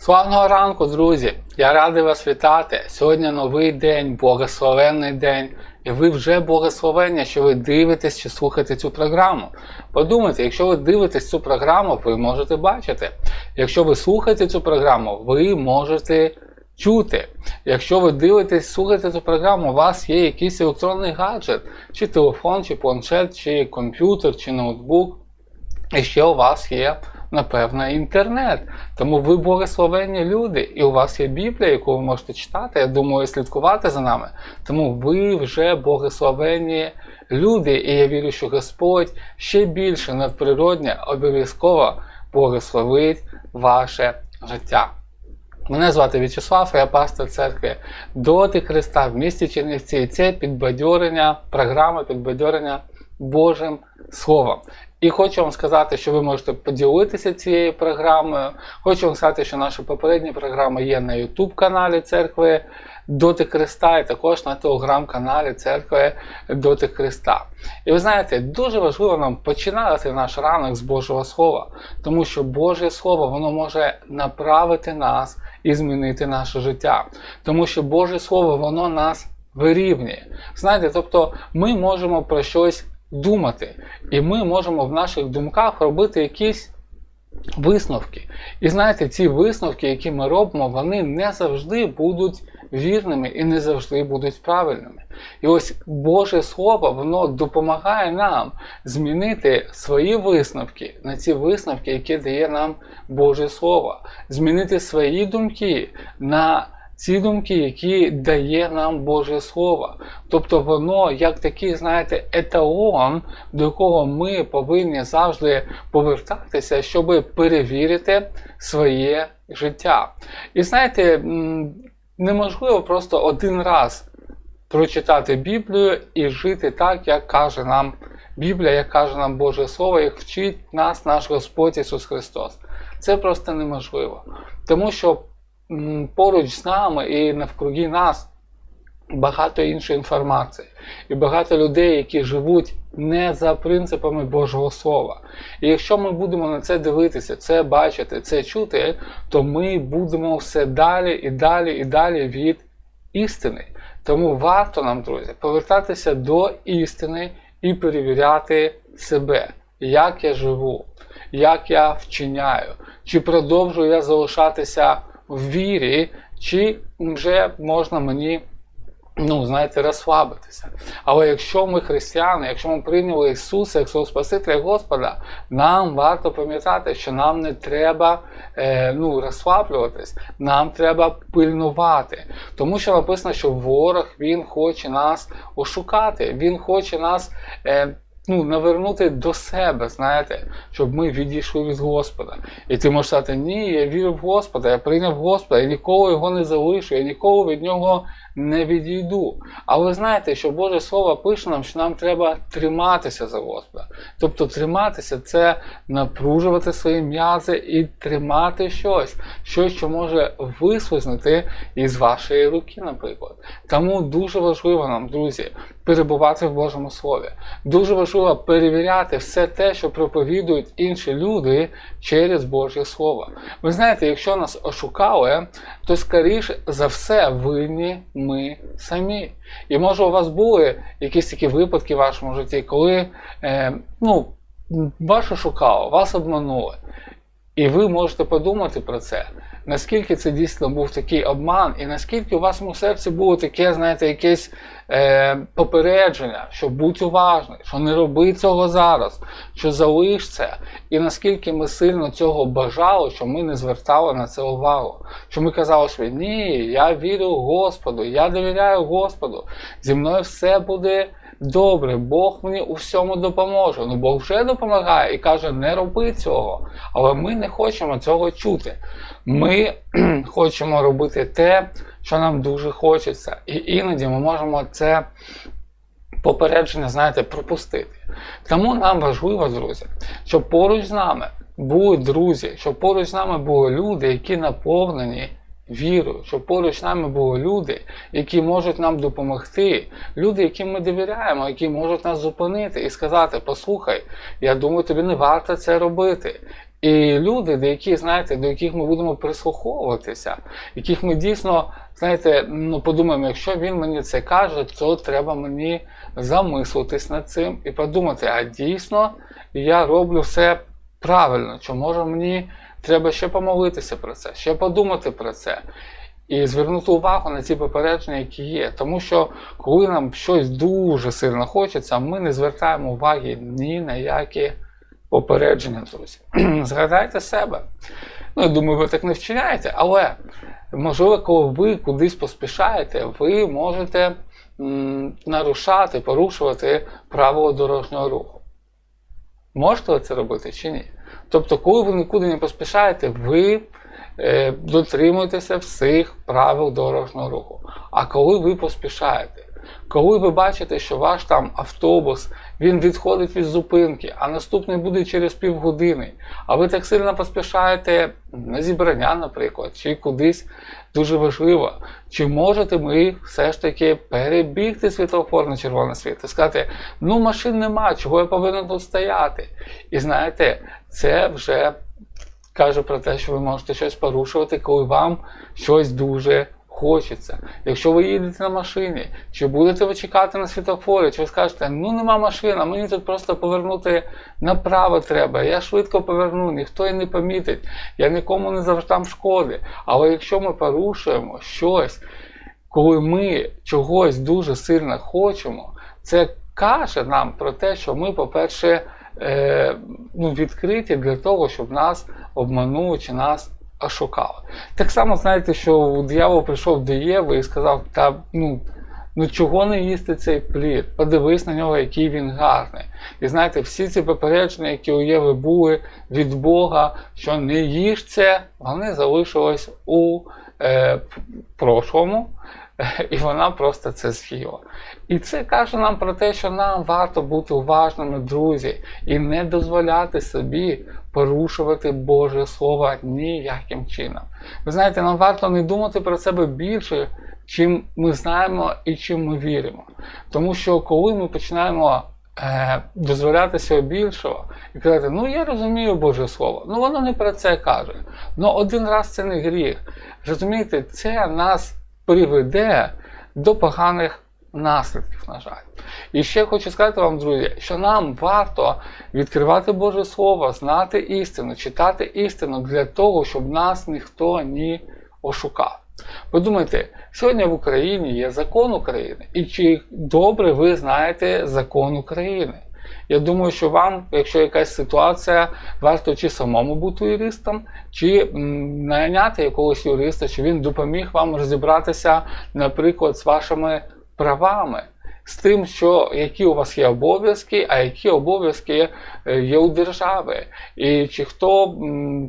Славного ранку, друзі! Я радий вас вітати. Сьогодні новий день, благословенний день. І ви вже благословення, що ви дивитесь чи слухаєте цю програму. Подумайте, якщо ви дивитесь цю програму, ви можете бачити. Якщо ви слухаєте цю програму, ви можете чути. Якщо ви дивитесь, слухаєте цю програму, у вас є якийсь електронний гаджет, чи телефон, чи планшет, чи комп'ютер, чи ноутбук. І ще у вас є, напевно, інтернет. Тому ви благословенні люди, і у вас є Біблія, яку ви можете читати, я думаю, слідкувати за нами. Тому ви вже благословенні люди, і я вірю, що Господь ще більше надприродне обов'язково благословить ваше життя. Мене звати В'ячеслав, я пастор церкви Доти Христа в місті Чернівці. Це підбадьорення, програма підбадьорення Божим Словом. І хочу вам сказати, що ви можете поділитися цією програмою. Хочу вам сказати, що наша попередня програма є на YouTube каналі церкви Доти Христа, і також на телеграм-каналі церкви Доти Христа. І ви знаєте, дуже важливо нам починати наш ранок з Божого Слова, тому що Боже Слово воно може направити нас і змінити наше життя. Тому що Боже Слово воно нас вирівнює. Знаєте, тобто ми можемо про щось думати, і ми можемо в наших думках робити якісь висновки. І знаєте, ці висновки, які ми робимо, вони не завжди будуть вірними і не завжди будуть правильними. І ось Боже Слово, воно допомагає нам змінити свої висновки на ці висновки, які дає нам Боже Слово, змінити свої думки на ці думки, які дає нам Боже Слово. Тобто воно як такий, знаєте, еталон, до якого ми повинні завжди повертатися, щоб перевірити своє життя. І знаєте, неможливо просто один раз прочитати Біблію і жити так, як каже нам Біблія, як каже нам Боже Слово, як вчить нас наш Господь Ісус Христос. Це просто неможливо. Тому що поруч з нами і навкруги нас багато іншої інформації, і багато людей, які живуть не за принципами Божого Слова. І якщо ми будемо на це дивитися, це бачити, це чути, то ми будемо все далі і далі і далі від істини. Тому варто нам, друзі, повертатися до істини і перевіряти себе, як я живу, як я вчиняю, чи продовжую я залишатися в вірі, чи вже можна мені. Ну, знаєте, розслабитися. Але якщо ми християни, якщо ми прийняли Ісуса як свого Спасителя Господа, нам варто пам'ятати, що нам не треба е, ну, розслаблюватись, нам треба пильнувати. Тому що написано, що ворог він хоче нас ошукати, він хоче нас. Е, Ну, навернути до себе, знаєте, щоб ми відійшли від Господа. І ти можеш сказати, ні, я вірю в Господа, я прийняв Господа, я ніколи його не залишу, я ніколи від нього не відійду. Але знаєте, що Боже Слово пише нам, що нам треба триматися за Господа. Тобто триматися це напружувати свої м'язи і тримати щось, щось, що може вислизнути із вашої руки, наприклад. Тому дуже важливо нам, друзі, перебувати в Божому Слові. Дуже важливо перевіряти все те, що проповідують інші люди через Боже Слово. Ви знаєте, якщо нас ошукали, то скоріш за все винні ми самі. І може у вас були якісь такі випадки в вашому житті, коли е, ну, вас шукало, вас обманули. І ви можете подумати про це, наскільки це дійсно був такий обман, і наскільки у вашому серці було таке, знаєте, якесь е, попередження, що будь уважний, що не роби цього зараз, що залиш це. І наскільки ми сильно цього бажали, що ми не звертали на це увагу. Що ми казали, що ні, я вірю Господу, я довіряю Господу, зі мною все буде. Добре, Бог мені у всьому допоможе. Ну Бог вже допомагає і каже, не роби цього. Але ми не хочемо цього чути. Ми хочемо робити те, що нам дуже хочеться. І іноді ми можемо це попередження, знаєте, пропустити. Тому нам важливо, друзі, щоб поруч з нами були друзі, щоб поруч з нами були люди, які наповнені вірою, щоб поруч з нами були люди, які можуть нам допомогти, люди, яким ми довіряємо, які можуть нас зупинити і сказати: Послухай, я думаю, тобі не варто це робити. І люди, до які, знаєте, до яких ми будемо прислуховуватися, яких ми дійсно, знаєте, ну подумаємо, якщо він мені це каже, то треба мені замислитись над цим і подумати, а дійсно я роблю все правильно, чи може мені треба ще помолитися про це, ще подумати про це. І звернути увагу на ці попередження, які є. Тому що коли нам щось дуже сильно хочеться, ми не звертаємо уваги ні на які попередження, друзі. Згадайте себе. Ну, я думаю, ви так не вчиняєте, але можливо, коли ви кудись поспішаєте, ви можете нарушати, порушувати правила дорожнього руху. Можете ви це робити чи ні? Тобто, коли ви нікуди не поспішаєте, ви е, дотримуєтеся всіх правил дорожнього руху. А коли ви поспішаєте, коли ви бачите, що ваш там автобус він відходить від зупинки, а наступний буде через півгодини, а ви так сильно поспішаєте на зібрання, наприклад, чи кудись дуже важливо, чи можете ми все ж таки перебігти світлофор на червоне світло, сказати, ну машин нема, чого я повинен тут стояти. І знаєте, це вже каже про те, що ви можете щось порушувати, коли вам щось дуже хочеться. Якщо ви їдете на машині, чи будете ви чекати на світофорі, чи ви скажете, ну нема машин, а мені тут просто повернути направо треба, я швидко поверну, ніхто і не помітить, я нікому не завждам шкоди. Але якщо ми порушуємо щось, коли ми чогось дуже сильно хочемо, це каже нам про те, що ми, по-перше, е, ну, відкриті для того, щоб нас обманули чи нас ошукали. Так само, знаєте, що диявол прийшов до Єви і сказав, та ну. Ну чого не їсти цей плід? Подивись на нього, який він гарний. І знаєте, всі ці попередження, які у Єви були від Бога, що не їж це, вони залишились у е, прошлому, і вона просто це з'їла. І це каже нам про те, що нам варто бути уважними, друзі, і не дозволяти собі порушувати Боже Слово ніяким чином. Ви знаєте, нам варто не думати про себе більше, чим ми знаємо і чим ми віримо. Тому що коли ми починаємо е, дозволяти себе більшого і казати, ну я розумію Боже Слово, ну воно не про це каже. Ну один раз це не гріх. Розумієте, це нас приведе до поганих наслідків, на жаль. І ще хочу сказати вам, друзі, що нам варто відкривати Боже Слово, знати істину, читати істину для того, щоб нас ніхто не ошукав. Подумайте, сьогодні в Україні є закон України, і чи добре ви знаєте закон України? Я думаю, що вам, якщо якась ситуація, варто чи самому бути юристом, чи найняти якогось юриста, чи він допоміг вам розібратися, наприклад, з вашими правами, з тим, що які у вас є обов'язки, а які обов'язки е, є у держави, і чи хто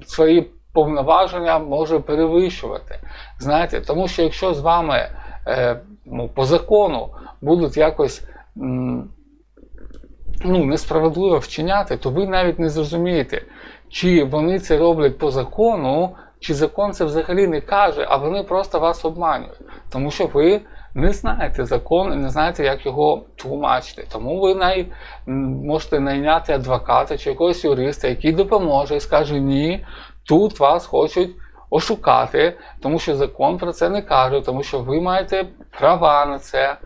свої повноваження може перевищувати. Знаєте, тому що якщо з вами е, ну, по закону будуть якось. Ну, несправедливо вчиняти, то ви навіть не зрозумієте, чи вони це роблять по закону, чи закон це взагалі не каже, а вони просто вас обманюють. Тому що ви не знаєте закон і не знаєте, як його тлумачити. Тому ви най... можете найняти адвоката чи якогось юриста, який допоможе і скаже, ні, тут вас хочуть. Ошукати, тому що закон про це не каже, тому що ви маєте права на це.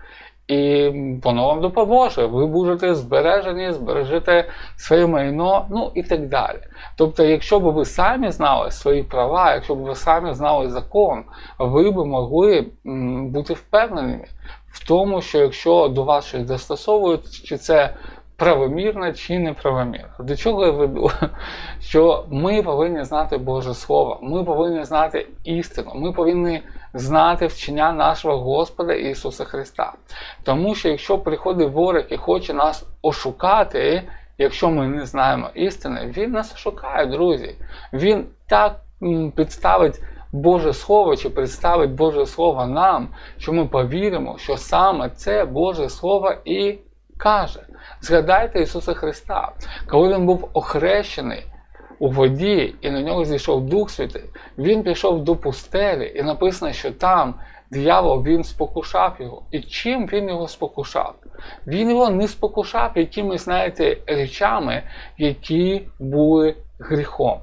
І воно вам допоможе. Ви будете збережені, збережете своє майно, ну і так далі. Тобто, якщо б ви самі знали свої права, якщо б ви самі знали закон, ви б могли бути впевненими в тому, що якщо до вас щось застосовують, чи це правомірно чи неправомірно. До чого я веду? Що ми повинні знати Боже Слово, ми повинні знати істину, ми повинні знати вчення нашого Господа Ісуса Христа. Тому що якщо приходить ворог і хоче нас ошукати, якщо ми не знаємо істини, він нас ошукає, друзі. Він так підставить. Боже Слово чи представить Боже Слово нам, що ми повіримо, що саме це Боже Слово і каже. Згадайте Ісуса Христа, коли Він був охрещений у воді, і на нього зійшов Дух Святий, Він пішов до пустелі, і написано, що там диявол він спокушав його. І чим він його спокушав? Він його не спокушав якимись, знаєте, речами, які були гріхом.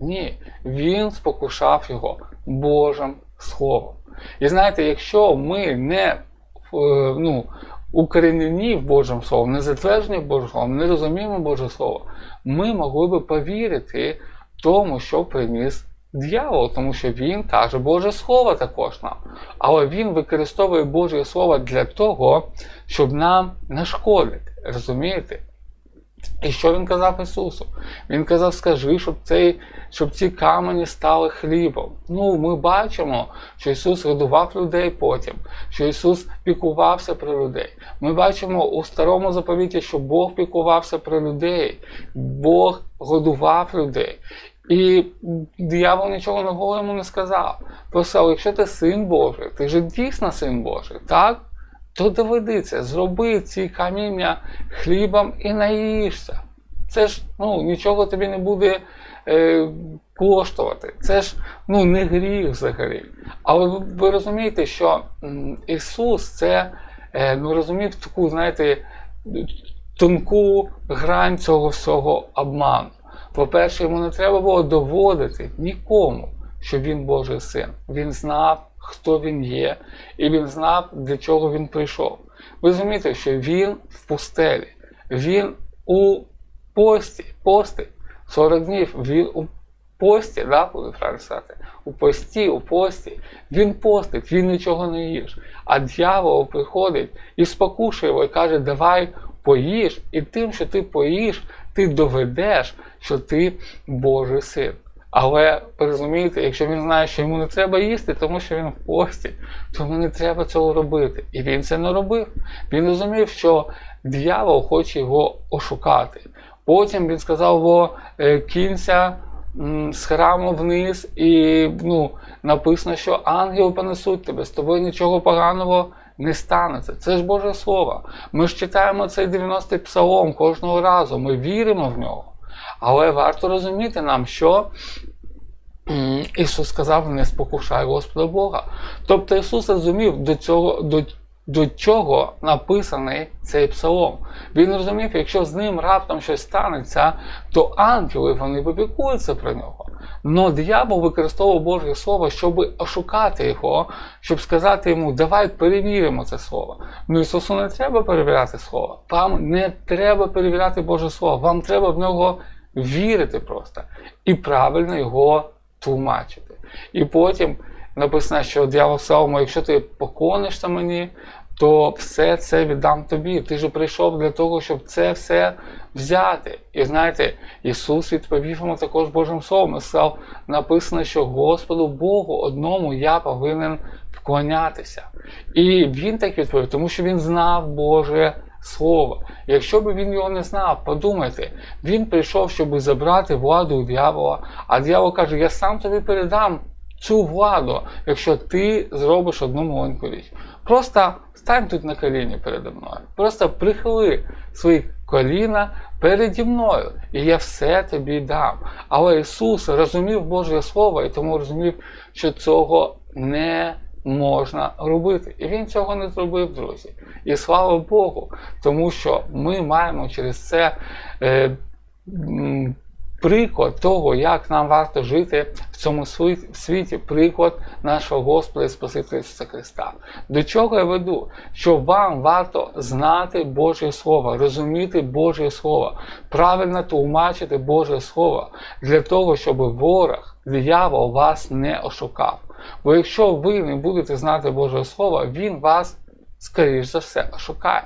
Ні, він спокушав його Божим Словом. І знаєте, якщо ми не е, ну, укоренені в Божим Словом, не затверджені Божим Словом, не розуміємо Боже Слово, ми могли би повірити тому, що приніс дьявол, тому що він каже Боже Слово також нам. Але він використовує Боже Слово для того, щоб нам нашкодити. Розумієте? І що він казав Ісусу? Він казав, скажи, щоб цей, щоб ці камені стали хлібом. Ну, ми бачимо, що Ісус годував людей потім, що Ісус пікувався про людей. Ми бачимо у старому заповіті, що Бог пікувався про людей, Бог годував людей. І диявол нічого нового йому не сказав. Просто, якщо ти син Божий, ти ж дійсно син Божий, так? То доведеться, зроби ці каміння хлібом і наїшся. Це ж ну, нічого тобі не буде е, коштувати. Це ж ну, не гріх взагалі. Але ви, ви розумієте, що Ісус це е, ну, розумів таку, знаєте, тонку грань цього всього обману. По-перше, йому не треба було доводити нікому, що він Божий син. Він знав, хто він є, і він знав, для чого він прийшов. Ви розумієте, що він в пустелі, він у пості, пости 40 днів, він у пості, да, буде правильно сказати, у пості, у пості, він постить, він нічого не їж. А дьявол приходить і спокушує його і каже, давай поїж, і тим, що ти поїш, ти доведеш, що ти Божий син. Але ви розумієте, якщо він знає, що йому не треба їсти, тому що він в пості, то йому не треба цього робити. І він це не робив. Він розумів, що дьявол хоче його ошукати. Потім він сказав, бо кінця з храму вниз, і ну, написано, що ангели понесуть тебе, з тобою нічого поганого не станеться. Це ж Боже Слово. Ми ж читаємо цей 90-й псалом кожного разу, ми віримо в нього. Але варто розуміти нам, що Ісус сказав, не спокушай Господа Бога. Тобто Ісус розумів, до цього, до, до чого написаний цей псалом. Він розумів, якщо з ним раптом щось станеться, то ангели вони попікуються про нього. Но диявол використовував Боже Слово, щоб ошукати його, щоб сказати йому, давай перевіримо це слово. Ну Ісусу не треба перевіряти Слово. Вам не треба перевіряти Боже Слово, вам треба в нього вірити просто і правильно його тлумачити. І потім написано, що дьявол сказав якщо ти поконишся мені, то все це віддам тобі. Ти ж прийшов для того, щоб це все взяти. І знаєте, Ісус відповів йому також Божим Словом і сказав, написано, що Господу Богу одному я повинен вклонятися. І він так відповів, тому що він знав Боже Слово. Якщо б він його не знав, подумайте, він прийшов, щоб забрати владу у дьявола, а дьявол каже, я сам тобі передам цю владу, якщо ти зробиш одну маленьку річ. Просто стань тут на коліні передо мною. Просто прихили свої коліна переді мною, і я все тобі дам. Але Ісус розумів Боже Слово і тому розумів, що цього не можна робити. І він цього не зробив, друзі. І слава Богу, тому що ми маємо через це. Е, Приклад того, як нам варто жити в цьому світі, приклад нашого Господа і Спасителя Ісуса Христа. До чого я веду? Що вам варто знати Боже Слово, розуміти Боже Слово, правильно тлумачити Боже Слово для того, щоб ворог, диявол вас не ошукав. Бо якщо ви не будете знати Боже Слово, Він вас, скоріш за все, ошукає.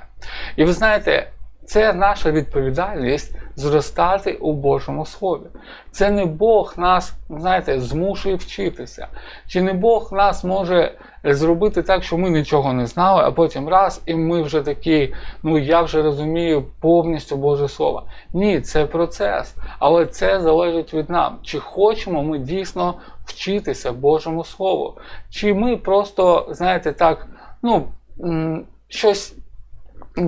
І ви знаєте, це наша відповідальність зростати у Божому Слові. Це не Бог нас, знаєте, змушує вчитися. Чи не Бог нас може зробити так, що ми нічого не знали, а потім раз, і ми вже такі, ну я вже розумію повністю Боже Слово. Ні, це процес. Але це залежить від нас. Чи хочемо ми дійсно вчитися Божому Слову? Чи ми просто, знаєте, так, ну, щось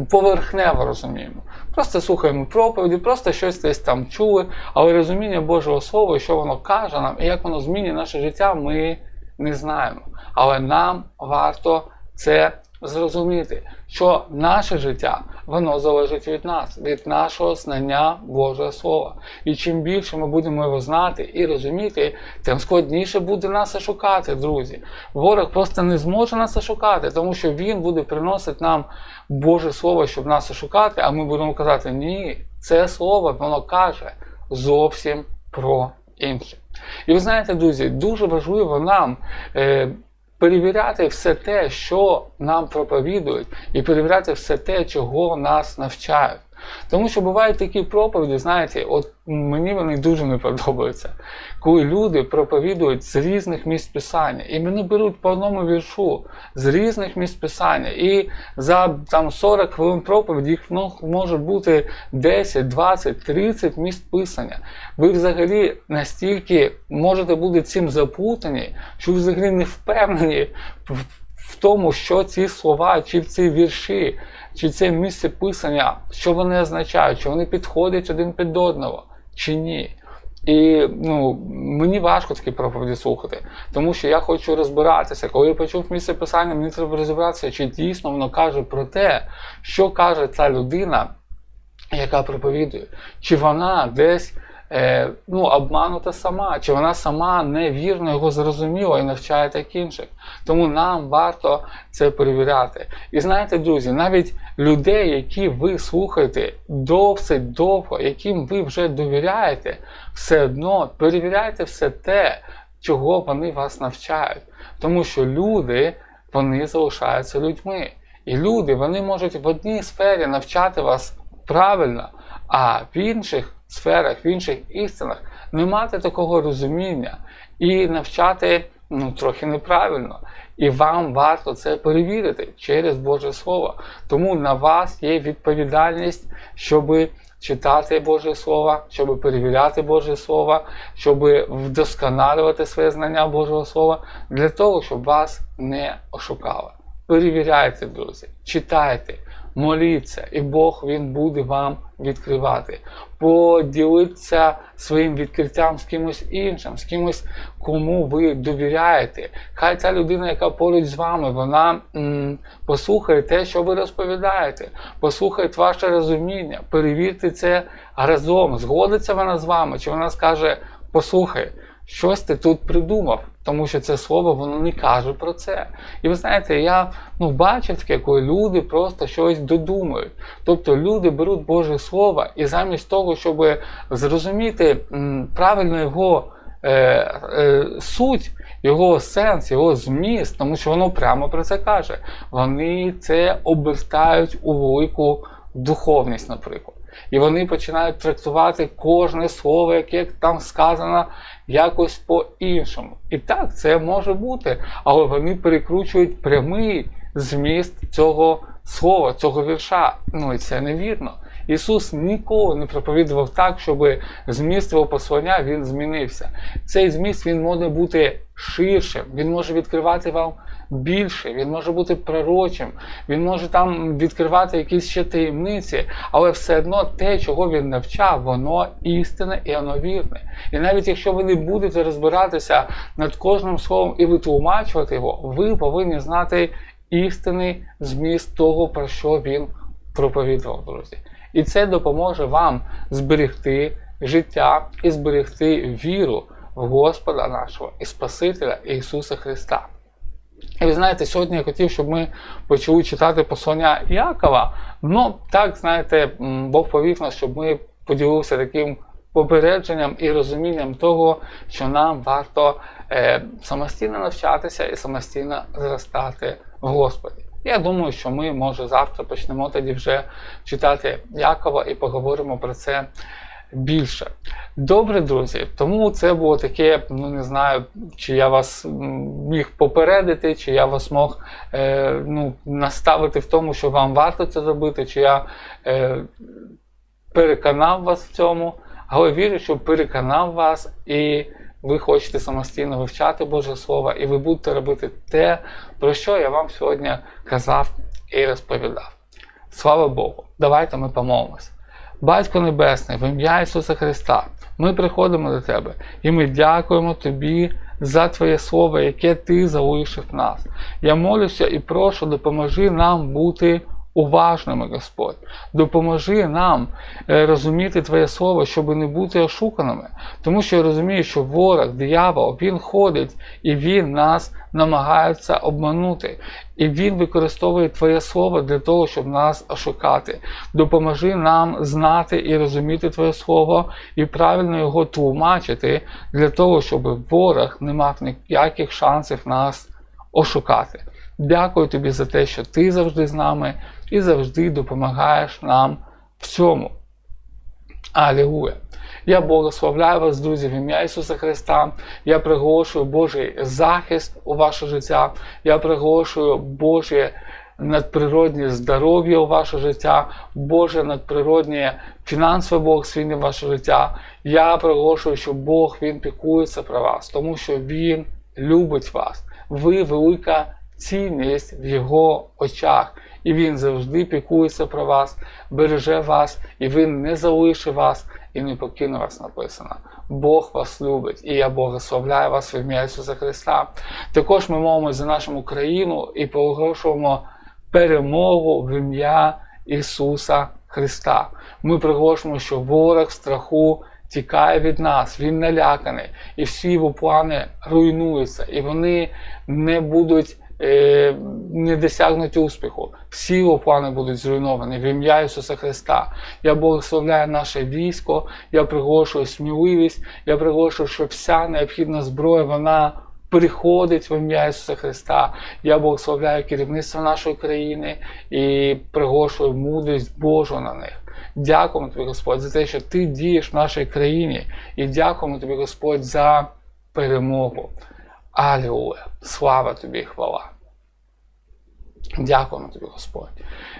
поверхнево розуміємо. Просто слухаємо проповіді, просто щось десь там чули, але розуміння Божого Слова, що воно каже нам і як воно змінює наше життя, ми не знаємо. Але нам варто це зрозуміти, що наше життя воно залежить від нас, від нашого знання Божого Слова. І чим більше ми будемо його знати і розуміти, тим складніше буде нас шукати, друзі. Ворог просто не зможе нас шукати, тому що він буде приносити нам Боже Слово, щоб нас шукати, а ми будемо казати, ні, це слово воно каже зовсім про інше. І ви знаєте, друзі, дуже важливо нам. Е, Перевіряти все те, що нам проповідують, і перевіряти все те, чого нас навчають. Тому що бувають такі проповіді, знаєте, от мені вони дуже не подобаються, коли люди проповідують з різних місць писання, і вони беруть по одному віршу з різних місць писання, і за там 40 хвилин проповіді їх ну, може бути 10, 20, 30 місць писання. Ви взагалі настільки можете бути цим запутані, що ви взагалі не впевнені в тому, що ці слова чи в ці вірші чи це місце писання, що вони означають, чи вони підходять один під одного, чи ні. І ну, мені важко такі проповіді слухати, тому що я хочу розбиратися. Коли я почув місце писання, мені треба розібратися, чи дійсно воно каже про те, що каже ця людина, яка проповідує, чи вона десь е, ну, обманута сама, чи вона сама невірно його зрозуміла і навчає так інших. Тому нам варто це перевіряти. І знаєте, друзі, навіть людей, які ви слухаєте досить довго, яким ви вже довіряєте, все одно перевіряйте все те, чого вони вас навчають. Тому що люди вони залишаються людьми. І люди вони можуть в одній сфері навчати вас правильно, а в інших сферах, в інших істинах не мати такого розуміння і навчати ну, трохи неправильно. І вам варто це перевірити через Боже Слово. Тому на вас є відповідальність, щоб читати Боже Слово, щоб перевіряти Боже Слово, щоб вдосконалювати своє знання Божого Слова, для того, щоб вас не ошукали. Перевіряйте, друзі, читайте, моліться, і Бог Він буде вам відкривати. Поділитися своїм відкриттям з кимось іншим, з кимось, кому ви довіряєте. Хай ця людина, яка поруч з вами, вона м, послухає те, що ви розповідаєте, послухає ваше розуміння, перевірте це разом. Згодиться вона з вами, чи вона скаже, послухай щось ти тут придумав, тому що це слово воно не каже про це. І ви знаєте, я ну, бачив таке, коли люди просто щось додумують. Тобто люди беруть Боже Слово і замість того, щоб зрозуміти правильно його е, е, суть. Його сенс, його зміст, тому що воно прямо про це каже. Вони це обертають у велику духовність, наприклад. І вони починають трактувати кожне слово, яке там сказано, якось по-іншому. І так, це може бути, але вони перекручують прямий зміст цього слова, цього вірша. Ну і це невірно. Ісус ніколи не проповідував так, щоб зміст його послання він змінився. Цей зміст він може бути ширшим, він може відкривати вам більше, він може бути пророчим, він може там відкривати якісь ще таємниці, але все одно те, чого він навчав, воно істинне і воно вірне. І навіть якщо ви не будете розбиратися над кожним словом і витлумачувати його, ви повинні знати істинний зміст того, про що він проповідував, друзі. І це допоможе вам зберегти життя і зберегти віру в Господа нашого і Спасителя Ісуса Христа. І ви знаєте, сьогодні я хотів, щоб ми почали читати послання Якова. Ну, так, знаєте, Бог повів нас, щоб ми поділилися таким попередженням і розумінням того, що нам варто е, самостійно навчатися і самостійно зростати в Господі. Я думаю, що ми, може, завтра почнемо тоді вже читати Якова і поговоримо про це більше. Добре, друзі, тому це було таке, ну не знаю, чи я вас міг попередити, чи я вас мог е, ну, наставити в тому, що вам варто це робити, чи я е, переконав вас в цьому. Але вірю, що переконав вас, і ви хочете самостійно вивчати Боже Слово, і ви будете робити те, про що я вам сьогодні казав і розповідав. Слава Богу! Давайте ми помолимося. Батько Небесний, в ім'я Ісуса Христа, ми приходимо до Тебе і ми дякуємо Тобі за Твоє Слово, яке Ти залишив нас. Я молюся і прошу, допоможи нам бути уважними, Господь. Допоможи нам е, розуміти Твоє Слово, щоб не бути ошуканими. Тому що я розумію, що ворог, диявол, він ходить і він нас намагається обманути. І він використовує Твоє Слово для того, щоб нас ошукати. Допоможи нам знати і розуміти Твоє Слово і правильно його тлумачити для того, щоб ворог не мав ніяких шансів нас ошукати. Дякую тобі за те, що ти завжди з нами і завжди допомагаєш нам в цьому. Алілуя! Я благословляю вас, друзі, в ім'я Ісуса Христа. Я приголошую Божий захист у ваше життя. Я приголошую Божє надприроднє здоров'я у ваше життя, Боже надприроднє фінансове благословення в ваше життя. Я приголошую, що Бог Він пікується про вас, тому що Він любить вас. Ви велика цінність в Його очах. І Він завжди пікується про вас, береже вас, і Він не залишить вас і не покине вас написано. Бог вас любить, і я благословляю вас в ім'я Ісуса Христа. Також ми молимося за нашу Україну і проголошуємо перемогу в ім'я Ісуса Христа. Ми приголошуємо, що ворог страху тікає від нас, він наляканий, і всі його плани руйнуються, і вони не будуть. Е, Не досягнуть успіху. Всі його плани будуть зруйновані в ім'я Ісуса Христа. Я благословляю наше військо, я приголошую сміливість, я приголошую, що вся необхідна зброя вона приходить в ім'я Ісуса Христа. Я благословляю керівництво нашої країни і приголошую мудрість Божу на них. Дякуємо тобі, Господь, за те, що ти дієш в нашій країні, і дякуємо тобі, Господь, за перемогу. Алілуя! Слава тобі хвала! Дякуємо тобі, Господь.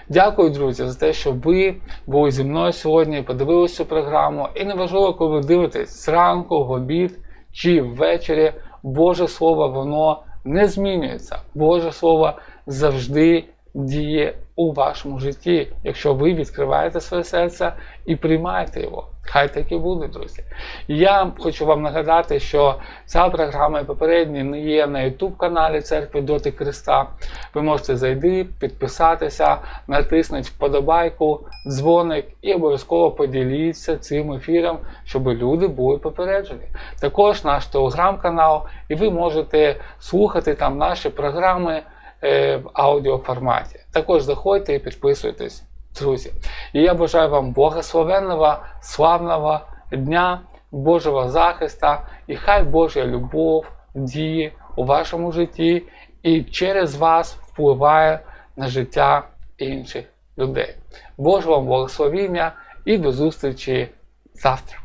Дякую, друзі, за те, що ви були зі мною сьогодні, подивилися цю програму. І неважливо, коли ви дивитесь зранку, в обід чи ввечері, Боже Слово, воно не змінюється. Боже Слово завжди діє у вашому житті, якщо ви відкриваєте своє серце і приймаєте його. Хай так і буде, друзі. Я хочу вам нагадати, що ця програма і попередні є на YouTube каналі Церкви Доти Христа. Ви можете зайти, підписатися, натиснути вподобайку, дзвоник і обов'язково поділіться цим ефіром, щоб люди були попереджені. Також наш телеграм-канал, і ви можете слухати там наші програми в аудіоформаті. Також заходьте і підписуйтесь, друзі. І я бажаю вам благословенного, славного дня, Божого захиста, і хай Божа любов діє у вашому житті і через вас впливає на життя інших людей. Божого вам благословіння і до зустрічі завтра.